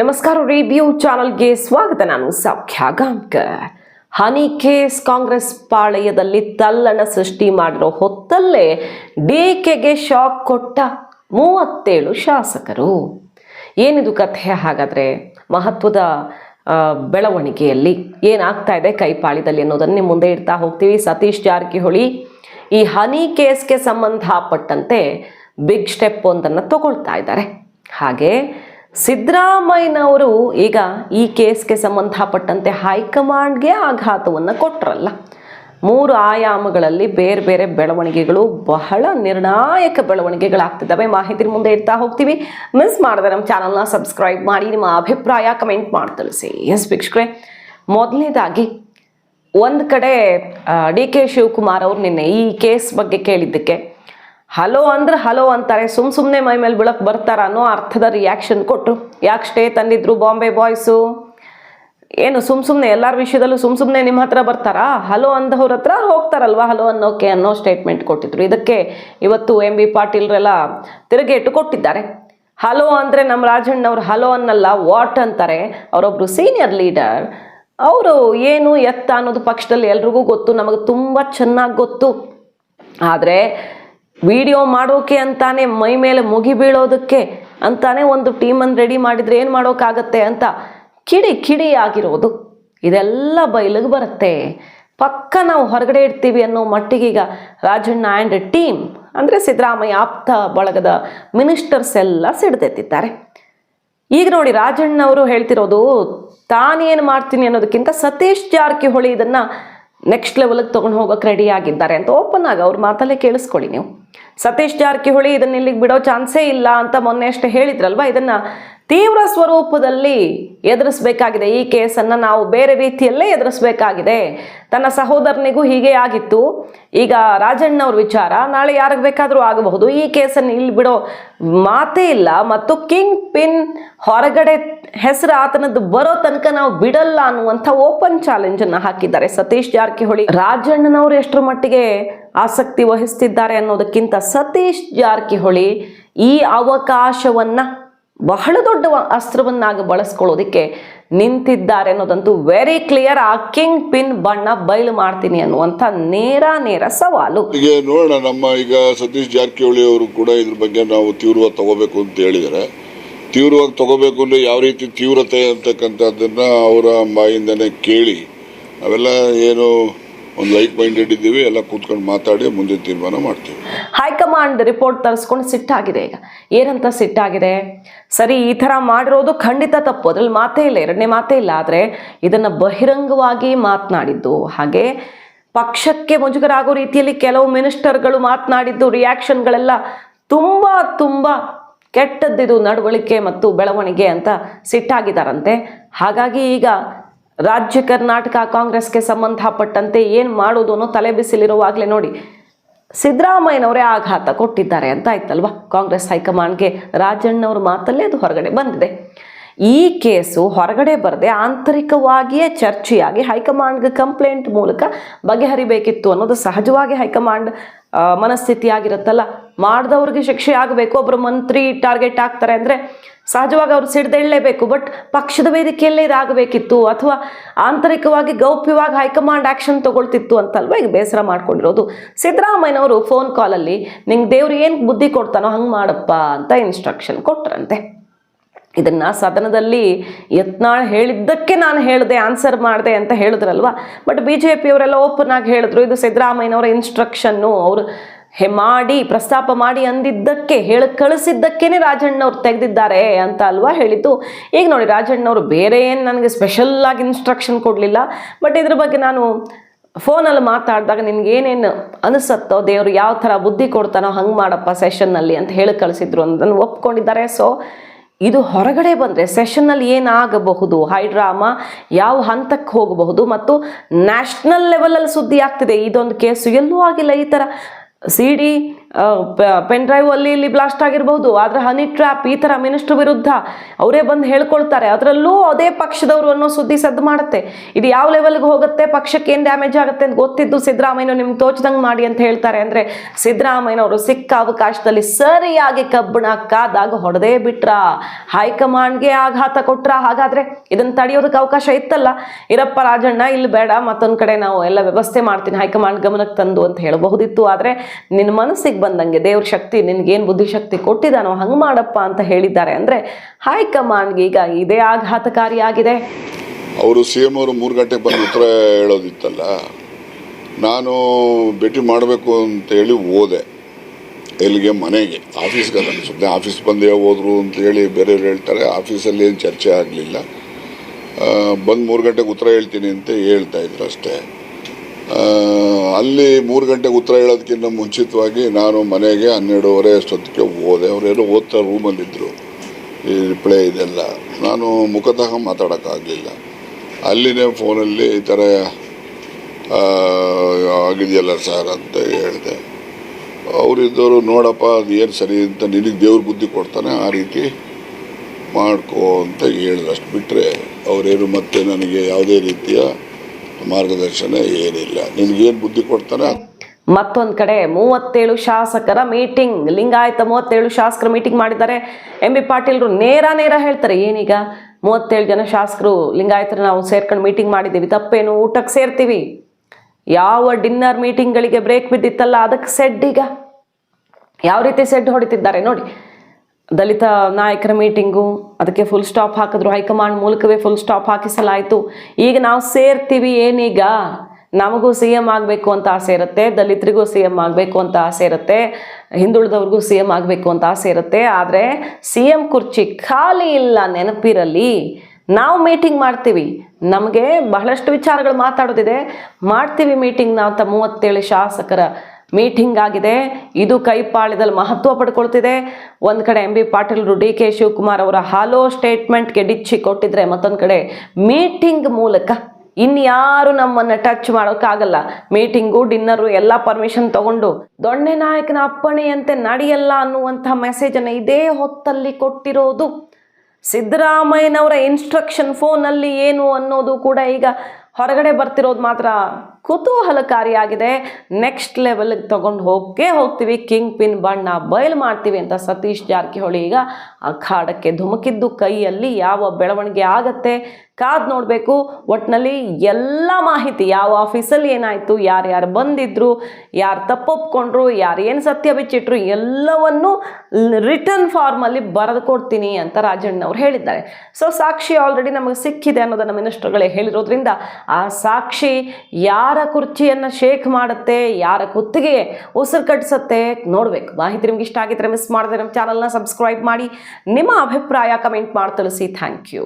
ನಮಸ್ಕಾರ ರೇಡಿಯೋ ಚಾನಲ್ಗೆ ಸ್ವಾಗತ. ನಾನು ಸೌಖ್ಯ ಗಾಂಕರ್ ಹನಿ ಕೇಸ್ ಕಾಂಗ್ರೆಸ್ ಪಾಳೆಯದಲ್ಲಿ ತಲ್ಲಣ ಸೃಷ್ಟಿ ಮಾಡಿರೋ ಹೊತ್ತಲ್ಲೇ ಡಿಕೆಗೆ ಶಾಕ್ ಕೊಟ್ಟ ಮೂವತ್ತೇಳು ಶಾಸಕರು. ಏನಿದು ಕಥೆ ಹಾಗಾದರೆ? ಮಹತ್ವದ ಬೆಳವಣಿಗೆಯಲ್ಲಿ ಏನಾಗ್ತಾ ಇದೆ ಕೈಪಾಳಿದಲ್ಲಿ ಅನ್ನೋದನ್ನೇ ಮುಂದೆ ಇಡ್ತಾ ಹೋಗ್ತೀವಿ. ಸತೀಶ್ ಜಾರಕಿಹೊಳಿ ಈ ಹನಿ ಕೇಸ್ಗೆ ಸಂಬಂಧಪಟ್ಟಂತೆ ಬಿಗ್ ಸ್ಟೆಪ್ ಒಂದನ್ನು ತಗೊಳ್ತಾ ಇದ್ದಾರೆ. ಹಾಗೆ ಸಿದ್ದರಾಮಯ್ಯನವರು ಈಗ ಈ ಕೇಸ್ಗೆ ಸಂಬಂಧಪಟ್ಟಂತೆ ಹೈಕಮಾಂಡ್ಗೆ ಆಘಾತವನ್ನು ಕೊಟ್ಟರಲ್ಲ ಮೂರು ಆಯಾಮಗಳಲ್ಲಿ ಬೇರೆ ಬೇರೆ ಬೆಳವಣಿಗೆಗಳು, ಬಹಳ ನಿರ್ಣಾಯಕ ಬೆಳವಣಿಗೆಗಳಾಗ್ತಿದ್ದಾವೆ. ಮಾಹಿತಿ ಮುಂದೆ ಇಡ್ತಾ ಹೋಗ್ತೀವಿ. ಮಿಸ್ ಮಾಡಿದ್ರೆ ನಮ್ಮ ಚಾನಲ್ನ ಸಬ್ಸ್ಕ್ರೈಬ್ ಮಾಡಿ, ನಿಮ್ಮ ಅಭಿಪ್ರಾಯ ಕಮೆಂಟ್ ಮಾಡಿ ತಿಳಿಸಿ. ಎಸ್ ವೀಕ್ಷಕರೇ, ಮೊದಲನೇದಾಗಿ ಒಂದು ಕಡೆ ಡಿ ಕೆ ಶಿವಕುಮಾರ್ ಅವರು ನಿನ್ನೆ ಈ ಕೇಸ್ ಬಗ್ಗೆ ಕೇಳಿದ್ದಕ್ಕೆ ಹಲೋ ಅಂದ್ರೆ ಹಲೋ ಅಂತಾರೆ. ಸುಮ್ ಸುಮ್ಮನೆ ಮೈ ಮೇಲೆ ಬಿಳಕ್ ಬರ್ತಾರ ಅನ್ನೋ ಅರ್ಥದ ರಿಯಾಕ್ಷನ್ ಕೊಟ್ಟರು ಯಾಕೆ ಸ್ಟೇ ತಂದಿದ್ರು ಬಾಂಬೆ ಬಾಯ್ಸು ಏನು ಸುಮ್ ಸುಮ್ಮನೆ ಎಲ್ಲರ ವಿಷಯದಲ್ಲೂ ಸುಮ್ ಸುಮ್ಮನೆ ನಿಮ್ಮ ಹತ್ರ ಬರ್ತಾರಾ? ಹಲೋ ಅಂದವ್ರ ಹತ್ರ ಹೋಗ್ತಾರಲ್ವಾ ಹಲೋ ಅನ್ನೋಕೆ ಅನ್ನೋ ಸ್ಟೇಟ್ಮೆಂಟ್ ಕೊಟ್ಟಿದ್ರು. ಇದಕ್ಕೆ ಇವತ್ತು ಎಂ ಬಿ ಪಾಟೀಲ್ರೆಲ್ಲ ತಿರುಗೇಟು ಕೊಟ್ಟಿದ್ದಾರೆ. ಹಲೋ ಅಂದರೆ ನಮ್ಮ ರಾಜಣ್ಣವ್ರು ಹಲೋ ಅನ್ನಲ್ಲ, ವಾಟ್ ಅಂತಾರೆ? ಅವರೊಬ್ರು ಸೀನಿಯರ್ ಲೀಡರ್ ಅವರು ಏನು ಎತ್ತ ಅನ್ನೋದು ಪಕ್ಷದಲ್ಲಿ ಎಲ್ರಿಗೂ ಗೊತ್ತು, ನಮಗೆ ತುಂಬ ಚೆನ್ನಾಗಿ ಗೊತ್ತು. ಆದರೆ ವಿಡಿಯೋ ಮಾಡೋಕೆ ಅಂತಾನೆ ಮೈ ಮೇಲೆ ಮುಗಿ ಬೀಳೋದಕ್ಕೆ ಅಂತಾನೆ ಒಂದು ಟೀಮನ್ನು ರೆಡಿ ಮಾಡಿದ್ರೆ ಏನು ಮಾಡೋಕ್ಕಾಗತ್ತೆ ಅಂತ ಕಿಡಿ ಕಿಡಿ ಆಗಿರೋದು ಇದೆಲ್ಲ ಬಯಲಿಗೆ ಬರುತ್ತೆ. ಪಕ್ಕ ನಾವು ಹೊರಗಡೆ ಇಡ್ತೀವಿ ಅನ್ನೋ ಮಟ್ಟಿಗೀಗ ರಾಜಣ್ಣ ಆ್ಯಂಡ್ ಟೀಮ್ ಅಂದರೆ ಸಿದ್ದರಾಮಯ್ಯ ಆಪ್ತ ಬಳಗದ ಮಿನಿಸ್ಟರ್ಸ್ ಎಲ್ಲ ಸಿಡ್ದೆತ್ತಿದ್ದಾರೆ. ಈಗ ನೋಡಿ ರಾಜಣ್ಣ ಅವರು ಹೇಳ್ತಿರೋದು, ತಾನೇನು ಮಾಡ್ತೀನಿ ಅನ್ನೋದಕ್ಕಿಂತ ಸತೀಶ್ ಜಾರಕಿಹೊಳಿ ಇದನ್ನ ನೆಕ್ಸ್ಟ್ ಲೆವೆಲ್ಗೆ ತೊಗೊಂಡು ಹೋಗೋಕೆ ರೆಡಿ ಆಗಿದ್ದಾರೆ ಅಂತ ಓಪನ್ ಆಗಿ ಅವ್ರ ಮಾತಲ್ಲೇ ಕೇಳಿಸ್ಕೊಳ್ಳಿ ನೀವು. ಸತೀಶ್ ಜಾರಕಿಹೊಳಿ ಇದನ್ನ ಇಲ್ಲಿಗೆ ಬಿಡೋ ಚಾನ್ಸೇ ಇಲ್ಲ ಅಂತ ಮೊನ್ನೆ ಅಷ್ಟೇ ಹೇಳಿದ್ರಲ್ವಾ? ಇದನ್ನ ತೀವ್ರ ಸ್ವರೂಪದಲ್ಲಿ ಎದುರಿಸಬೇಕಾಗಿದೆ. ಈ ಕೇಸನ್ನು ನಾವು ಬೇರೆ ರೀತಿಯಲ್ಲೇ ಎದುರಿಸಬೇಕಾಗಿದೆ. ತನ್ನ ಸಹೋದರನಿಗೂ ಹೀಗೆ ಆಗಿತ್ತು. ಈಗ ರಾಜಣ್ಣವ್ರ ವಿಚಾರ ನಾಳೆ ಯಾರಿಗೆ ಬೇಕಾದರೂ ಆಗಬಹುದು. ಈ ಕೇಸನ್ನು ಇಲ್ಲಿ ಬಿಡೋ ಮಾತೇ ಇಲ್ಲ. ಮತ್ತು ಕಿಂಗ್ ಪಿನ್ ಹೊರಗಡೆ ಹೆಸರು ಆತನದ್ದು ಬರೋ ತನಕ ನಾವು ಬಿಡಲ್ಲ ಅನ್ನುವಂಥ ಓಪನ್ ಚಾಲೆಂಜನ್ನು ಹಾಕಿದ್ದಾರೆ. ಸತೀಶ್ ಜಾರಕಿಹೊಳಿ ರಾಜಣ್ಣನವರು ಎಷ್ಟರ ಮಟ್ಟಿಗೆ ಆಸಕ್ತಿ ವಹಿಸ್ತಿದ್ದಾರೆ ಅನ್ನೋದಕ್ಕಿಂತ ಸತೀಶ್ ಜಾರಕಿಹೊಳಿ ಈ ಅವಕಾಶವನ್ನ ಬಹಳ ದೊಡ್ಡ ಅಸ್ತ್ರವನ್ನಾಗಿ ಬಳಸ್ಕೊಳ್ಳೋದಕ್ಕೆ ನಿಂತಿದ್ದಾರೆ ಅನ್ನೋದಂತೂ ವೆರಿ ಕ್ಲಿಯರ್ ಆ ಕಿಂಗ್ ಪಿನ್ ಬಣ್ಣ ಬಯಲು ಮಾಡ್ತೀನಿ ಅನ್ನುವಂಥ ನೇರ ನೇರ ಸವಾಲು. ಈಗ ನೋಡೋಣ, ನಮ್ಮ ಈಗ ಸತೀಶ್ ಜಾರಕಿಹೊಳಿ ಅವರು ಕೂಡ ಇದ್ರ ಬಗ್ಗೆ ನಾವು ತೀವ್ರವಾಗಿ ತಗೋಬೇಕು ಅಂತ ಹೇಳಿದಾರೆ ತೀವ್ರವಾಗಿ ತಗೋಬೇಕು ಅಂದ್ರೆ ಯಾವ ರೀತಿ ತೀವ್ರತೆ ಅಂತಕ್ಕಂಥದ್ದನ್ನ ಅವರ ಬಾಯಿಂದನೇ ಕೇಳಿ, ಅವೆಲ್ಲ ಏನು ಒಂದು ಲೈಕ್ ಮೈಂಡೆಡ್ ಇದ್ದೀವಿ, ಎಲ್ಲ ಕೂತ್ಕೊಂಡು ಮಾತಾಡಿ ಮುಂದೆ ತೀರ್ಮಾನ ಮಾಡ್ತೀವಿ. ಹೈಕಮಾಂಡ್ ರಿಪೋರ್ಟ್ ತರಿಸ್ಕೊಂಡು ಸಿಟ್ಟಾಗಿದೆ ಈಗ. ಏನಂತ ಸಿಟ್ಟಾಗಿದೆ? ಸರಿ, ಈ ಥರ ಮಾಡಿರೋದು ಖಂಡಿತ ತಪ್ಪು. ಅದ್ರಲ್ಲಿ ಮಾತೇ ಇಲ್ಲ, ಎರಡನೇ ಮಾತೇ ಇಲ್ಲ. ಆದರೆ ಇದನ್ನು ಬಹಿರಂಗವಾಗಿ ಮಾತನಾಡಿದ್ದು, ಹಾಗೆ ಪಕ್ಷಕ್ಕೆ ಮುಜುಗರ ಆಗೋ ರೀತಿಯಲ್ಲಿ ಕೆಲವು ಮಿನಿಸ್ಟರ್ಗಳು ಮಾತನಾಡಿದ್ದು, ರಿಯಾಕ್ಷನ್ಗಳೆಲ್ಲ ತುಂಬ ತುಂಬ ಕೆಟ್ಟದ್ದಿದು ನಡವಳಿಕೆ ಮತ್ತು ಬೆಳವಣಿಗೆ ಅಂತ ಸಿಟ್ಟಾಗಿದ್ದಾರಂತೆ. ಹಾಗಾಗಿ ಈಗ ರಾಜ್ಯ ಕರ್ನಾಟಕ ಕಾಂಗ್ರೆಸ್ಗೆ ಸಂಬಂಧಪಟ್ಟಂತೆ ಏನು ಮಾಡೋದು ಅನ್ನೋ ತಲೆ ಬಿಸಿಲಿರುವಾಗಲೇ ನೋಡಿ ಸಿದ್ದರಾಮಯ್ಯನವರೇ ಆಘಾತ ಕೊಟ್ಟಿದ್ದಾರೆ ಅಂತ ಆಯ್ತಲ್ವಾ? ಕಾಂಗ್ರೆಸ್ ಹೈಕಮಾಂಡ್ಗೆ ರಾಜಣ್ಣವ್ರ ಮಾತಲ್ಲೇ ಅದು ಹೊರಗಡೆ ಬಂದಿದೆ. ಈ ಕೇಸು ಹೊರಗಡೆ ಬರದೆ ಆಂತರಿಕವಾಗಿಯೇ ಚರ್ಚೆಯಾಗಿ ಹೈಕಮಾಂಡ್ಗೆ ಕಂಪ್ಲೇಂಟ್ ಮೂಲಕ ಬಗೆಹರಿಬೇಕಿತ್ತು ಅನ್ನೋದು ಸಹಜವಾಗಿ ಹೈಕಮಾಂಡ್ ಮನಸ್ಥಿತಿ ಆಗಿರುತ್ತಲ್ಲ ಮಾಡಿದವ್ರಿಗೆ ಶಿಕ್ಷೆ ಆಗಬೇಕು ಒಬ್ಬರು ಮಂತ್ರಿ ಟಾರ್ಗೆಟ್ ಆಗ್ತಾರೆ ಅಂದರೆ ಸಹಜವಾಗಿ ಅವರು ಸಿಡ್ದೇಳಲೇಬೇಕು ಬಟ್ ಪಕ್ಷದ ವೇದಿಕೆಯಲ್ಲೇ ಇದಾಗಬೇಕಿತ್ತು ಅಥವಾ ಆಂತರಿಕವಾಗಿ ಗೌಪ್ಯವಾಗಿ ಹೈಕಮಾಂಡ್ ಆ್ಯಕ್ಷನ್ ತೊಗೊಳ್ತಿತ್ತು ಅಂತಲ್ವ? ಈಗ ಬೇಸರ ಮಾಡ್ಕೊಂಡಿರೋದು. ಸಿದ್ದರಾಮಯ್ಯನವರು ಫೋನ್ ಕಾಲಲ್ಲಿ ನಿಂಗೆ ದೇವ್ರು ಏನು ಬುದ್ಧಿ ಕೊಡ್ತಾನೋ ಹಂಗೆ ಮಾಡಪ್ಪ ಅಂತ ಇನ್ಸ್ಟ್ರಕ್ಷನ್ ಕೊಟ್ರಂತೆ. ಇದನ್ನು ಸದನದಲ್ಲಿ ಯತ್ನಾಳ್ ಹೇಳಿದ್ದಕ್ಕೆ ನಾನು ಹೇಳಿದೆ ಆನ್ಸರ್ ಮಾಡಿದೆ ಅಂತ ಹೇಳಿದ್ರಲ್ವ? ಬಟ್ ಬಿ ಜೆ ಪಿಯವರೆಲ್ಲ ಓಪನ್ ಆಗಿ ಹೇಳಿದ್ರು, ಇದು ಸಿದ್ದರಾಮಯ್ಯನವರ ಇನ್ಸ್ಟ್ರಕ್ಷನ್ನು ಅವರು ಹೆ ಮಾಡಿ, ಪ್ರಸ್ತಾಪ ಮಾಡಿ ಅಂದಿದ್ದಕ್ಕೆ ಹೇಳಿ ಕಳಿಸಿದ್ದಕ್ಕೇನೆ ರಾಜಣ್ಣವ್ರು ತೆಗೆದಿದ್ದಾರೆ ಅಂತ ಅಲ್ವಾ ಹೇಳಿದ್ದು. ಈಗ ನೋಡಿ, ರಾಜಣ್ಣವರು ಬೇರೆ ಏನು ನನಗೆ ಸ್ಪೆಷಲ್ ಆಗಿ ಇನ್ಸ್ಟ್ರಕ್ಷನ್ ಕೊಡಲಿಲ್ಲ. ಬಟ್ ಇದ್ರ ಬಗ್ಗೆ ನಾನು ಫೋನಲ್ಲಿ ಮಾತಾಡಿದಾಗ ನಿನಗೇನೇನು ಅನಿಸತ್ತೋ, ದೇವರು ಯಾವ ಥರ ಬುದ್ಧಿ ಕೊಡ್ತಾನೋ ಹಂಗೆ ಮಾಡಪ್ಪ ಸೆಷನ್ನಲ್ಲಿ ಅಂತ ಹೇಳಿ ಕಳಿಸಿದ್ರು ಅನ್ನೋದನ್ನು ಒಪ್ಕೊಂಡಿದ್ದಾರೆ. ಸೊ ಇದು ಹೊರಗಡೆ ಬಂದರೆ ಸೆಷನ್ನಲ್ಲಿ ಏನಾಗಬಹುದು? ಹೈ ಡ್ರಾಮಾ ಯಾವ ಹಂತಕ್ಕೆ ಹೋಗಬಹುದು? ಮತ್ತು ನ್ಯಾಷನಲ್ ಲೆವೆಲಲ್ಲಿ ಸುದ್ದಿ ಆಗ್ತಿದೆ. ಇದೊಂದು ಕೇಸು ಎಲ್ಲೂ ಆಗಿಲ್ಲ ಈ ಥರ ಸಿ ಡಿ ಪೆನ್ ಡ್ರೈವ್ ಅಲ್ಲಿ ಇಲ್ಲಿ ಬ್ಲಾಸ್ಟ್ ಆಗಿರಬಹುದು. ಆದ್ರೆ ಹನಿ ಟ್ರ್ಯಾಪ್ ಈ ತರ ಮಿನಿಸ್ಟರ್ ವಿರುದ್ಧ ಅವರೇ ಬಂದು ಹೇಳ್ಕೊಳ್ತಾರೆ. ಅದರಲ್ಲೂ ಅದೇ ಪಕ್ಷದವರು ಅನ್ನೋ ಸುದ್ದಿ ಸದ್ದು ಮಾಡುತ್ತೆ. ಇದು ಯಾವ ಲೆವೆಲ್ಗೆ ಹೋಗುತ್ತೆ, ಪಕ್ಷಕ್ಕೆ ಏನ್ ಡ್ಯಾಮೇಜ್ ಆಗುತ್ತೆ ಅಂತ ಗೊತ್ತಿದ್ದು ಸಿದ್ದರಾಮಯ್ಯ ನಿಮ್ಗೆ ತೋಚದಂಗೆ ಮಾಡಿ ಅಂತ ಹೇಳ್ತಾರೆ. ಅಂದ್ರೆ ಸಿದ್ಧರಾಮಯ್ಯನವರು ಸಿಕ್ಕ ಅವಕಾಶದಲ್ಲಿ ಸರಿಯಾಗಿ ಕಬ್ಬಣ ಕಾದಾಗ ಹೊಡೆದೇ ಬಿಟ್ರ. ಹೈಕಮಾಂಡ್ಗೆ ಆಘಾತ ಕೊಟ್ರ. ಹಾಗಾದ್ರೆ ಇದನ್ನು ತಡೆಯೋದಕ್ಕೆ ಅವಕಾಶ ಇತ್ತಲ್ಲ? ಇರಪ್ಪ ರಾಜಣ್ಣ, ಇಲ್ಲಿ ಬೇಡ, ಮತ್ತೊಂದ್ ಕಡೆ ನಾವು ಎಲ್ಲ ವ್ಯವಸ್ಥೆ ಮಾಡ್ತೀನಿ, ಹೈಕಮಾಂಡ್ ಗಮನಕ್ಕೆ ತಂದು ಅಂತ ಹೇಳಬಹುದಿತ್ತು. ಆದ್ರೆ ನಿನ್ನ ಮನಸ್ಸಿಗೆ ಬಂದಂಗೆ ದೇವ್ರ ಶಕ್ತಿ ನಿನ್ಗೇನು ಬುದ್ಧಿಶಕ್ತಿ ಕೊಟ್ಟಿದ್ದಾನೋ ಹಂಗೆ ಮಾಡಪ್ಪ ಅಂತ ಹೇಳಿದ್ದಾರೆ. ಅಂದರೆ ಹೈಕಮಾಂಡ್ಗೆ ಈಗ ಇದೇ ಆಘಾತಕಾರಿಯಾಗಿದೆ. ಅವರು ಸಿ ಎಂ ಅವರು ಮೂರು ಗಂಟೆಗೆ ಬಂದು ಉತ್ತರ ಹೇಳೋದಿತ್ತಲ್ಲ, ನಾನು ಭೇಟಿ ಮಾಡಬೇಕು ಅಂತೇಳಿ ಹೋದೆ. ಎಲ್ಲಿಗೆ? ಮನೆಗೆ. ಆಫೀಸ್ಗೆ ಅದನ್ನು ಸುಮ್ಮನೆ ಆಫೀಸ್ ಬಂದೇ ಹೋದ್ರು ಅಂತೇಳಿ ಬೇರೆಯವ್ರು ಹೇಳ್ತಾರೆ. ಆಫೀಸಲ್ಲಿ ಏನು ಚರ್ಚೆ ಆಗಲಿಲ್ಲ. ಬಂದು ಮೂರು ಗಂಟೆಗೆ ಉತ್ತರ ಹೇಳ್ತೀನಿ ಅಂತ ಹೇಳ್ತಾ ಇದ್ರು ಅಷ್ಟೇ. ಅಲ್ಲಿ ಮೂರು ಗಂಟೆಗೆ ಉತ್ತರ ಹೇಳೋದಕ್ಕಿಂತ ಮುಂಚಿತವಾಗಿ ನಾನು ಮನೆಗೆ ಹನ್ನೆರಡೂವರೆ ಅಷ್ಟೊತ್ತಿಗೆ ಹೋದೆ. ಅವರೇನೋ ಓದ್ತಾ ರೂಮಲ್ಲಿದ್ದರು ಈ ರಿಪ್ಲೈ ಇದೆಲ್ಲ. ನಾನು ಮುಖತಃ ಮಾತಾಡೋಕ್ಕಾಗಲಿಲ್ಲ. ಅಲ್ಲಿನೇ ಫೋನಲ್ಲಿ ಈ ಥರ ಆಗಿದೆಯಲ್ಲ ಸರ್ ಅಂತ ಹೇಳಿದೆ. ಅವರಿದ್ದವರು ನೋಡಪ್ಪ, ಅದು ಏನು ಸರಿ ಅಂತ ನಿನಗೆ ದೇವ್ರ ಬುದ್ಧಿ ಕೊಡ್ತಾನೆ, ಆ ರೀತಿ ಮಾಡ್ಕೋ ಅಂತ ಹೇಳಿದೆ ಅಷ್ಟು ಬಿಟ್ಟರೆ ಅವರೇನು ಮತ್ತೆ ನನಗೆ ಯಾವುದೇ ರೀತಿಯ ಮಾರ್ಗದರ್ಶನ ಏನಿಲ್ಲ. ನಿನ್ಗೇನು ಬುದ್ಧಿ ಕೊಡ್ತಾನೆ ಮತ್ತೊಂದು ಕಡೆ ಮೂವತ್ತೇಳು ಶಾಸಕರ ಮೀಟಿಂಗ್, ಲಿಂಗಾಯತ ಮೂವತ್ತೇಳು ಶಾಸಕರ ಮೀಟಿಂಗ್ ಮಾಡಿದ್ದಾರೆ. ಎಂ ಬಿ ಪಾಟೀಲ್ರು ನೇರ ನೇರ ಹೇಳ್ತಾರೆ, ಏನೀಗ ಮೂವತ್ತೇಳು ಜನ ಶಾಸಕರು ಲಿಂಗಾಯತರ ನಾವು ಸೇರ್ಕೊಂಡು ಮೀಟಿಂಗ್ ಮಾಡಿದ್ದೀವಿ, ತಪ್ಪೇನು? ಊಟಕ್ಕೆ ಸೇರ್ತೀವಿ. ಯಾವ ಡಿನ್ನರ್ ಮೀಟಿಂಗ್ಗಳಿಗೆ ಬ್ರೇಕ್ ಬಿದ್ದಿತ್ತಲ್ಲ, ಅದಕ್ಕೆ ಸೆಡ್ ಈಗ ಯಾವ ರೀತಿ ಸೆಡ್ ಹೊಡಿತಿದ್ದಾರೆ ನೋಡಿ. ದಲಿತ ನಾಯಕರ ಮೀಟಿಂಗು, ಅದಕ್ಕೆ ಫುಲ್ ಸ್ಟಾಪ್ ಹಾಕಿದ್ರು. ಹೈಕಮಾಂಡ್ ಮೂಲಕವೇ ಫುಲ್ ಸ್ಟಾಪ್ ಹಾಕಿಸಲಾಯಿತು. ಈಗ ನಾವು ಸೇರ್ತೀವಿ ಏನೀಗ? ನಮಗೂ ಸಿ ಎಂ ಆಗಬೇಕು ಅಂತ ಆಸೆ ಇರುತ್ತೆ, ದಲಿತರಿಗೂ ಸಿ ಎಂ ಆಗಬೇಕು ಅಂತ ಆಸೆ ಇರುತ್ತೆ, ಹಿಂದುಳಿದವ್ರಿಗೂ ಸಿ ಎಂ ಆಗಬೇಕು ಅಂತ ಆಸೆ ಇರುತ್ತೆ. ಆದರೆ ಸಿ ಎಂ ಕುರ್ಚಿ ಖಾಲಿ ಇಲ್ಲ ನೆನಪಿರಲಿ. ನಾವು ಮೀಟಿಂಗ್ ಮಾಡ್ತೀವಿ. ನಮಗೆ ಬಹಳಷ್ಟು ವಿಚಾರಗಳು ಮಾತಾಡೋದಿದೆ. ಮಾಡ್ತೀವಿ ಮೀಟಿಂಗ್ ಅಂತ ಮೂವತ್ತೇಳು ಶಾಸಕರ ಮೀಟಿಂಗ್ ಆಗಿದೆ ಇದು ಕೈಪಾಳ್ಯದಲ್ಲಿ ಮಹತ್ವ ಪಡ್ಕೊಳ್ತಿದೆ. ಒಂದು ಕಡೆ ಎಂ ಬಿ ಪಾಟೀಲ್ರು ಡಿ ಕೆ ಶಿವಕುಮಾರ್ ಅವರ ಹಾಲೋ ಸ್ಟೇಟ್ಮೆಂಟ್ಗೆ ಡಿಚ್ಚಿ ಕೊಟ್ಟಿದ್ರೆ ಮತ್ತೊಂದು ಕಡೆ ಮೀಟಿಂಗ್ ಮೂಲಕ ಇನ್ಯಾರು ನಮ್ಮನ್ನ ಟಚ್ ಮಾಡೋಕ್ಕಾಗಲ್ಲ. ಮೀಟಿಂಗು, ಡಿನ್ನರು, ಎಲ್ಲ ಪರ್ಮಿಷನ್ ತಗೊಂಡು ದೊಣ್ಣೆ ನಾಯಕನ ಅಪ್ಪಣೆಯಂತೆ ನಡೆಯಲ್ಲ ಅನ್ನುವಂಥ ಮೆಸೇಜನ್ನು ಇದೇ ಹೊತ್ತಲ್ಲಿ ಕೊಟ್ಟಿರೋದು. ಸಿದ್ದರಾಮಯ್ಯನವರ ಇನ್ಸ್ಟ್ರಕ್ಷನ್ ಫೋನಲ್ಲಿ ಏನು ಅನ್ನೋದು ಕೂಡ ಈಗ ಹೊರಗಡೆ ಬರ್ತಿರೋದು ಮಾತ್ರ. ಕುತೂಹಲಕಾರಿಯಾಗಿದೆ. ನೆಕ್ಸ್ಟ್ ಲೆವೆಲ್ಗೆ ತಗೊಂಡು ಹೋಗೇ ಹೋಗ್ತೀವಿ. ಕಿಂಗ್ ಪಿನ್ ಬಣ್ಣ ಬಯಲು ಮಾಡ್ತೀವಿ ಅಂತ ಸತೀಶ್ ಜಾರಕಿಹೊಳಿ ಈಗ ಅಖಾಡಕ್ಕೆ ಧುಮುಕಿದ್ದು ಕೈಯಲ್ಲಿ ಯಾವ ಬೆಳವಣಿಗೆ ಆಗತ್ತೆ? ಕಾದ್ ನೋಡಬೇಕು. ಒಟ್ಟಿನಲ್ಲಿ ಎಲ್ಲ ಮಾಹಿತಿ ಯಾವ ಆಫೀಸಲ್ಲಿ ಏನಾಯಿತು, ಯಾರ್ಯಾರು ಬಂದಿದ್ರು, ಯಾರು ತಪ್ಪೊಪ್ಕೊಂಡ್ರು, ಯಾರು ಏನು ಸತ್ಯ ಬಿಚ್ಚಿಟ್ರು, ಎಲ್ಲವನ್ನು ರಿಟರ್ನ್ ಫಾರ್ಮಲ್ಲಿ ಬರೆದು ಕೊಡ್ತೀನಿ ಅಂತ ರಾಜಣ್ಣವ್ರು ಹೇಳಿದ್ದಾರೆ. ಸೊ ಸಾಕ್ಷಿ ಆಲ್ರೆಡಿ ನಮಗೆ ಸಿಕ್ಕಿದೆ ಅನ್ನೋದನ್ನು ಮಿನಿಸ್ಟರ್ಗಳೇ ಹೇಳಿರೋದ್ರಿಂದ ಆ ಸಾಕ್ಷಿ ಯಾರ ಕುರ್ಚಿಯನ್ನು ಶೇಕ್ ಮಾಡುತ್ತೆ, ಯಾರ ಕುತ್ತಿಗೆ ಉಸಿರು ಕಟ್ಟಿಸುತ್ತೆ ನೋಡಬೇಕು. ಮಾಹಿತಿ ನಿಮ್ಗೆ ಇಷ್ಟ ಆಗಿದ್ರೆ ಮಿಸ್ ಮಾಡಿದ್ರೆ ನಮ್ಮ ಚಾನಲ್ನ ಸಬ್ಸ್ಕ್ರೈಬ್ ಮಾಡಿ. ನಿಮ್ಮ ಅಭಿಪ್ರಾಯ ಕಮೆಂಟ್ ಮಾಡಿ ತಿಳಿಸಿ. Thank you